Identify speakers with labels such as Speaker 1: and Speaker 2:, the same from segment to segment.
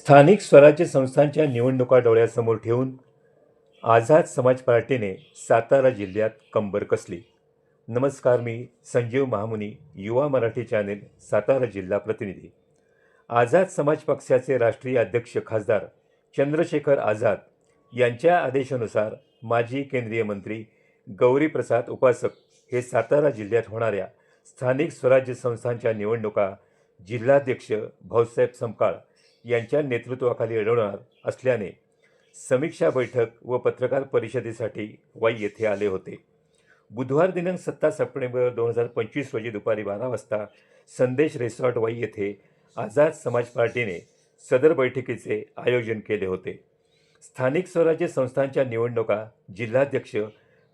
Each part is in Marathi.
Speaker 1: स्थानिक स्वराज्य संस्थांच्या निवडणुका डोळ्यासमोर ठेवून आझाद समाज पार्टीने सातारा जिल्ह्यात कंबर कसली. नमस्कार मी संजीव महामुनी युवा मराठी चॅनेल सातारा जिल्हा प्रतिनिधी. आझाद समाज पक्षाचे राष्ट्रीय अध्यक्ष खासदार चंद्रशेखर आझाद यांच्या आदेशानुसार माजी केंद्रीय मंत्री गौरीप्रसाद उपासक हे सातारा जिल्ह्यात होणाऱ्या स्थानिक स्वराज्य संस्थांच्या निवडणुका जिल्हाध्यक्ष भाऊसाहेब संकाळ यांच्या नेतृत्वाखाली अडवणार असल्याने समीक्षा बैठक व पत्रकार परिषदेसाठी वाई येथे आले होते. बुधवार दिनांक सत्ता सप्टेंबर दोन हजार पंचवीस रोजी दुपारी बारा वाजता संदेश रिसॉर्ट वाई येथे आझाद समाज पार्टीने सदर बैठकीचे आयोजन केले होते. स्थानिक स्वराज्य संस्थांच्या निवडणुका जिल्हाध्यक्ष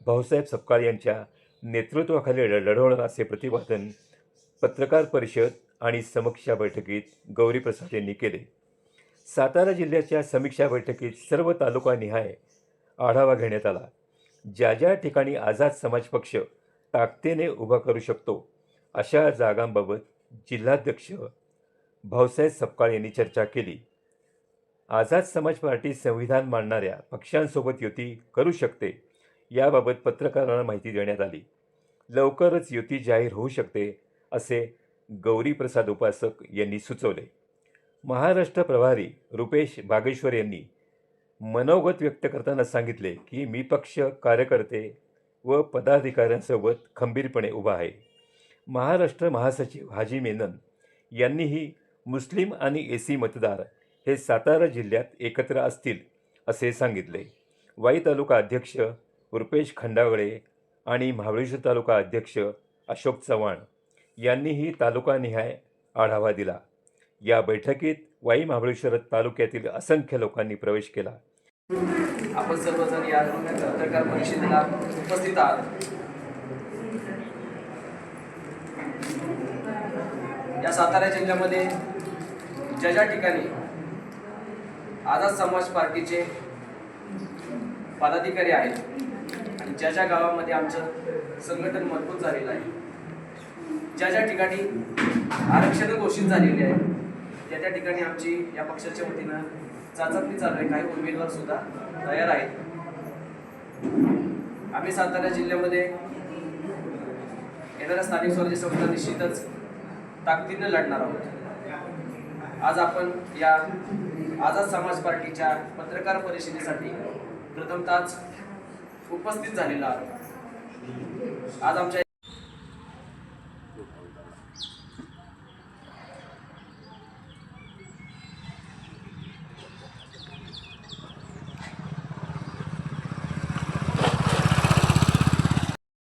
Speaker 1: भाऊसाहेब सपकाळ यांच्या नेतृत्वाखाली लढवणार असे प्रतिपादन पत्रकार परिषद आणि समीक्षा बैठकीत गौरीप्रसाद यांनी केले. सातारा जिल्ह्याच्या समीक्षा बैठकीत सर्व तालुकानिहाय आढावा घेण्यात आला. ज्या ज्या ठिकाणी आझाद समाज पक्ष ताकदीने उभा करू शकतो अशा जागांबाबत जिल्हाध्यक्ष भाऊसाहेब सपकाळ यांनी चर्चा केली. आझाद समाज पार्टी संविधान मांडणाऱ्या पक्षांसोबत युती करू शकते याबाबत पत्रकारांना माहिती देण्यात आली. लवकरच युती जाहीर होऊ शकते असे गौरीप्रसाद उपासक यांनी सुचवले. महाराष्ट्र प्रभारी रुपेश बागेश्वर यांनी मनोगत व्यक्त करताना सांगितले की मी पक्ष कार्यकर्ते व पदाधिकाऱ्यांसोबत खंबीरपणे उभा आहे. महाराष्ट्र महासचिव हाजी मेनन यांनीही मुस्लिम आणि एसी मतदार हे सातारा जिल्ह्यात एकत्र असतील असे सांगितले. वाई तालुका अध्यक्ष रुपेश खंडावळे आणि महाबळेश्वर तालुका अध्यक्ष अशोक चव्हाण यांनीही तालुकानिहाय आढावा दिला. या बैठकीत वाई महाबळेश्वर तालुक्यातील असंख्य लोकांनी प्रवेश केला.
Speaker 2: आपण सर्वजण या पत्रकार परिषदेला उपस्थित आहात. या सातारा जिल्ह्यामध्ये ज्या ज्या ठिकाणी आझाद समाज पार्टीचे पदाधिकारी आहेत आणि ज्या ज्या गावामध्ये आमचं संघटन मजबूत झालेलं आहे ज्या ज्या ठिकाणी आरक्षण घोषित झालेली आहे त्या त्या ठिकाणी आमची या पक्षाच्या वतीनं चाचपणी चालू आहे. काही उमेदवार सुद्धा तयार आहेत. आम्ही सातारा जिल्ह्यामध्ये येणाऱ्या स्थानिक स्वराज्य संस्था निश्चितच ताकदीनं लढणार आहोत. आज आपण या आझाद समाज पार्टीच्या पत्रकार परिषदेसाठी प्रथमतःच उपस्थित झालेला आहोत. आज आमच्या